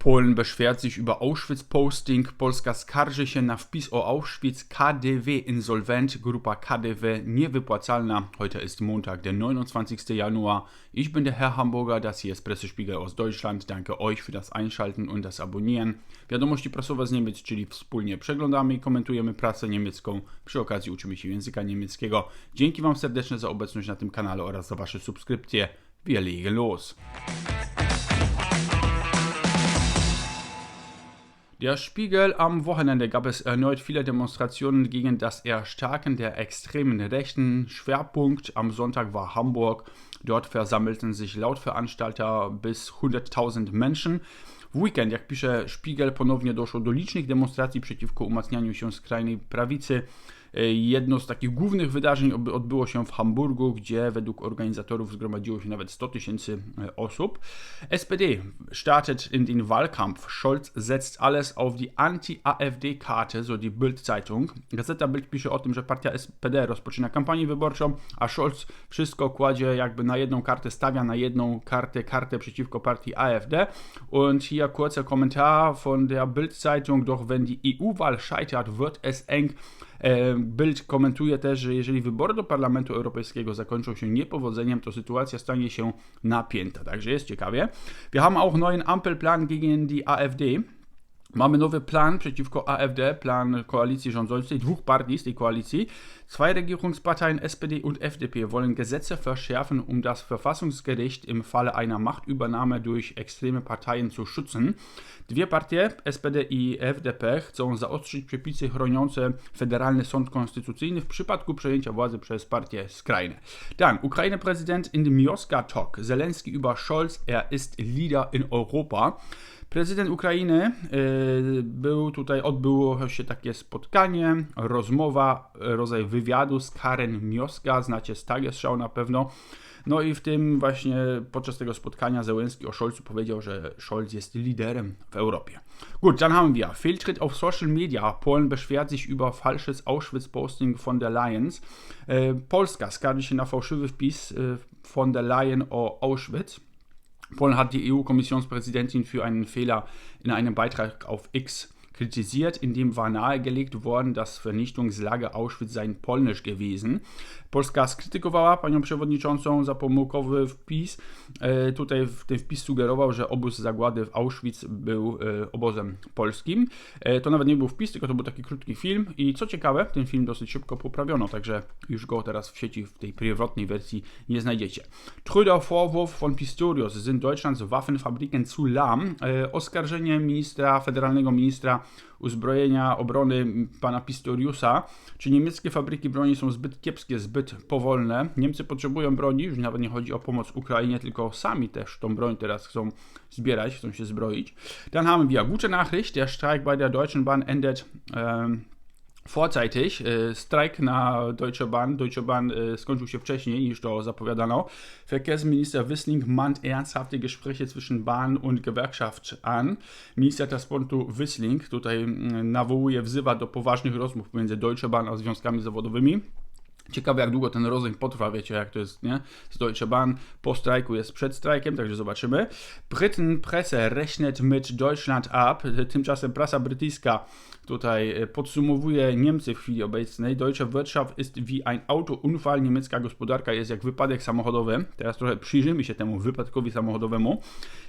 Polen beschwert sich über Auschwitz-Posting. Polska skarży się na wpis o Auschwitz. KDW insolvent. Grupa KDW niewypłacalna. Heute ist Montag, der 29. Januar. Ich bin der Herr Hamburger. Das hier ist Pressespiegel aus Deutschland. Danke euch für das Einschalten und das Abonnieren. Wiadomości prasowe z Niemiec, czyli wspólnie przeglądamy i komentujemy prasę niemiecką. Przy okazji uczymy się języka niemieckiego. Dzięki Wam serdecznie za obecność na tym kanale oraz za Wasze subskrypcje. Wir legen los. Der Spiegel am Wochenende gab es erneut viele Demonstrationen gegen das Erstarken der extremen Rechten. Schwerpunkt am Sonntag war Hamburg. Dort versammelten sich laut Veranstalter bis 100.000 Menschen. Weekend, jak pisze Spiegel, ponownie doszło do licznych demonstracji przeciwko umacnianiu się skrajnej prawicy. E, jedno z takich głównych wydarzeń odbyło się w Hamburgu, gdzie według organizatorów zgromadziło się nawet 100 tysięcy e, osób. SPD startet in den Wahlkampf. Scholz setzt alles auf die Anti-AfD-Karte, so die Bild-Zeitung. Gazeta Bild pisze o tym, że partia SPD rozpoczyna kampanię wyborczą, a Scholz wszystko kładzie jakby na jedną kartę, stawia na jedną kartę, kartę przeciwko partii AfD. Und hier kurzer Kommentar von der Bild-Zeitung, doch wenn die EU-Wahl scheitert, wird es eng. E, Bild komentuje też, że jeżeli wybory do Parlamentu Europejskiego zakończą się niepowodzeniem, to sytuacja stanie się napięta. Także jest ciekawie. Wir haben auch neuen Ampelplan gegen die AfD. Mamy nowy plan przeciwko AfD, plan koalicji rządzącej, dwóch partii z tej koalicji. Zwei Regierungsparteien SPD und FDP wollen Gesetze verschärfen, um das Verfassungsgericht im Falle einer Machtübernahme durch extreme Parteien zu schützen. Dwie partie, SPD i FDP, chcą zaostrzyć przepisy chroniące Federalny Sąd Konstytucyjny w przypadku przejęcia władzy przez partie skrajne. Dann, Ukraine-Präsident in dem Mioska-Talk. Zelensky über Scholz, er ist Leader in Europa. Prezydent Ukrainy y, był tutaj, odbyło się takie spotkanie, rozmowa, rodzaj wywiadu z Karen Mioska, znacie z Tagesschau na pewno. No i w tym właśnie podczas tego spotkania Zełenski o Scholzu powiedział, że Scholz jest liderem w Europie. Gut, dann haben wir Fehltritt auf Social Media. Polen beschwert sich über falsches Auschwitz-Posting von der Leyen. E, Polska skarży się na fałszywy wpis e, von der Leyen o Auschwitz. Polen hat die EU-Kommissionspräsidentin für einen Fehler in einem Beitrag auf X kritisiert, in dem war nahegelegt worden, dass Vernichtungslager Auschwitz seien polnisch gewesen. Polska skrytykowała panią przewodniczącą za pomyłkowy wpis. E, tutaj ten wpis sugerował, że obóz zagłady w Auschwitz był e, obozem polskim. E, to nawet nie był wpis, tylko to był taki krótki film i co ciekawe, ten film dosyć szybko poprawiono, także już go teraz w sieci w tej pierwotnej wersji nie znajdziecie. Trüder Vorwurf von Pistorius, sind Deutschlands Waffenfabriken zu lahm? Oskarżenie ministra, federalnego ministra uzbrojenia obrony pana Pistoriusa, czy niemieckie fabryki broni są zbyt kiepskie, zbyt powolne. Niemcy potrzebują broni, już nawet nie chodzi o pomoc Ukrainie, tylko sami też tą broń teraz chcą zbierać, chcą się zbroić. Dann haben wir gute Nachricht, der Streik bei der Deutschen Bahn endet ähm, vorzeitig. Strajk na Deutsche Bahn, Deutsche Bahn e, skończył się wcześniej niż to zapowiadano. Verkehrsminister Wissling mahnt ernsthafte Gespräche zwischen Bahn und Gewerkschaft an. Minister transportu Wissling tutaj nawołuje, wzywa do poważnych rozmów pomiędzy Deutsche Bahn a związkami zawodowymi. Ciekawe, jak długo ten rozejm potrwa, wiecie, jak to jest, nie? Z Deutsche Bahn po strajku jest przed strajkiem, także zobaczymy. Britenpresse rechnet mit Deutschland ab. Tymczasem prasa brytyjska tutaj e, podsumowuje Niemcy w chwili obecnej. Deutsche Wirtschaft ist wie ein Autounfall. Niemiecka gospodarka jest jak wypadek samochodowy. Teraz trochę przyjrzymy się temu wypadkowi samochodowemu.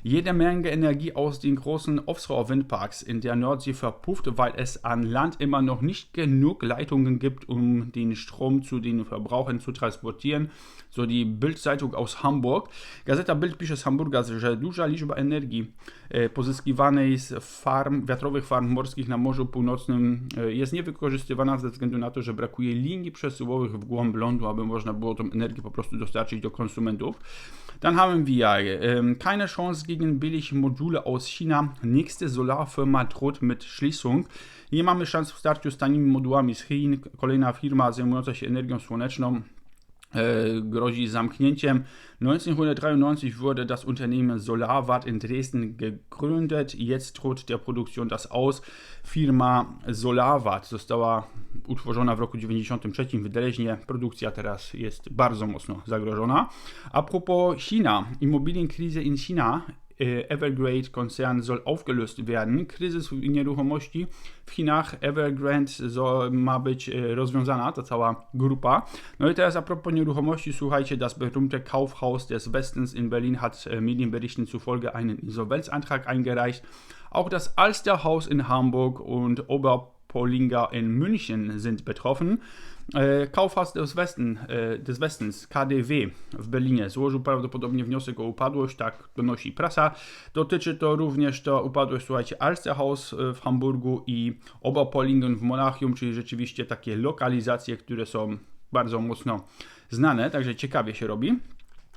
Jede Menge Energie aus den großen Offshore-Windparks in der Nordsee verpufft, weil es an Land immer noch nicht genug Leitungen gibt, um den Strom zu den Verbrauchern zu transportieren. So die Bild-Zeitung aus Hamburg. Gazeta Bild pisze z Hamburga, że duża liczba energii e, pozyskiwanej z farm, wiatrowych farm morskich na Morzu Północnym e, jest niewykorzystywana ze względu na to, że brakuje linii przesyłowych w głąb lądu, aby można było tą energię po prostu dostarczyć do konsumentów. Dann haben wir ähm, keine Chance gegen billige Module aus China. Nächste Solarfirma droht mit Schließung. Nie mamy szans w starciu z tanimi modułami z Chin. Kolejna firma zajmująca się energią słoneczną E, grozi zamknięciem. 1993 wurde das Unternehmen Solarwatt in Dresden gegründet. Jetzt droht der Produktion das aus. Firma Solarwatt została utworzona w roku 1993 w Dreźnie. Produkcja teraz jest bardzo mocno zagrożona. A propos China, Immobilienkrise in China äh, Evergrande-Konzern soll aufgelöst werden. Kryzys nieruchomości w Chinach, Evergrande ma być e, rozwiązana, ta cała grupa. No i teraz a propos nieruchomości, słuchajcie, das berühmte Kaufhaus des Westens in Berlin hat äh, Medienberichten zufolge einen Insolvenzantrag eingereicht. Auch das Alsterhaus in Hamburg und Oberpollinger in München sind betroffen. E, Kaufhaus des, Westen, e, des Westens, KDW w Berlinie, złożył prawdopodobnie wniosek o upadłość, tak donosi prasa. Dotyczy to również to upadłość, słuchajcie, Alsterhaus e, w Hamburgu i Oberpollingen w Monachium, czyli rzeczywiście takie lokalizacje, które są bardzo mocno znane, także ciekawie się robi.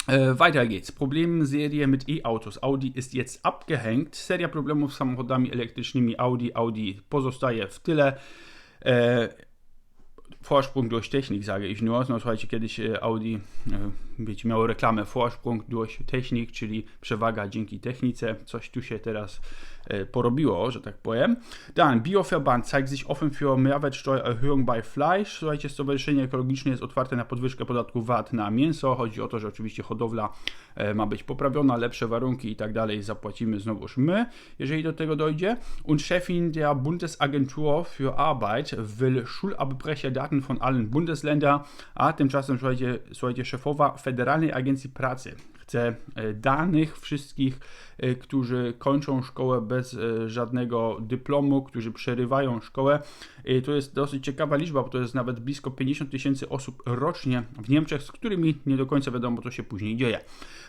Äh, weiter geht's. Problemserie mit E-Autos. Audi ist jetzt abgehängt. Seria problemów z samochodami elektrycznymi Audi. Audi pozostaje w tyle. Äh, Vorsprung durch Technik, sage ich nur. No, słuchajcie, kiedyś Audi, wiecie, miało reklamę Vorsprung durch Technik, czyli przewaga dzięki technice. Coś tu się teraz porobiło, że tak powiem. Dann, Bioverband zeigt sich offen für Mehrwertsteuererhöhung bei Fleisch. Słuchajcie, Stowarzyszenie Ekologiczne jest otwarte na podwyżkę podatku VAT na mięso. Chodzi o to, że oczywiście hodowla ma być poprawiona, lepsze warunki i tak dalej. Zapłacimy znowuż my, jeżeli do tego dojdzie. Und Chefin der Bundesagentur für Arbeit will Schulabbrecherdaten von allen Bundesländern, a tymczasem, słuchajcie, słuchajcie, szefowa Federalnej Agencji Pracy chce danych wszystkich, którzy kończą szkołę bez żadnego dyplomu, którzy przerywają szkołę. To jest dosyć ciekawa liczba, bo to jest nawet blisko 50 tysięcy osób rocznie w Niemczech, z którymi nie do końca wiadomo, co się później dzieje.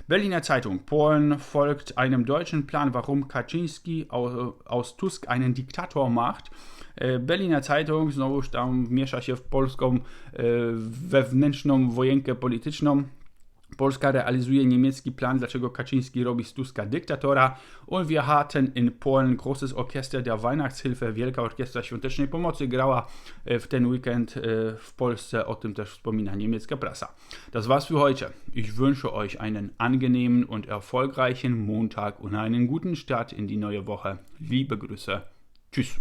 Berliner Zeitung. Polen folgt einem deutschen Plan, warum Kaczynski aus Tusk einen Diktator macht. Berliner Zeitung znowuż tam miesza się w polską wewnętrzną wojenkę polityczną. Polska realizuje niemiecki Plan, dlaczego Kaczynski robi z Tuska dyktatora. Und wir hatten in Polen großes Orchester der Weihnachtshilfe, Wielka Orkiestra Świątecznej Pomocy, grała w ten weekend w Polsce, o tym też wspomina niemiecka prasa. Das war's für heute. Ich wünsche euch einen angenehmen und erfolgreichen Montag und einen guten Start in die neue Woche. Liebe Grüße. Tschüss.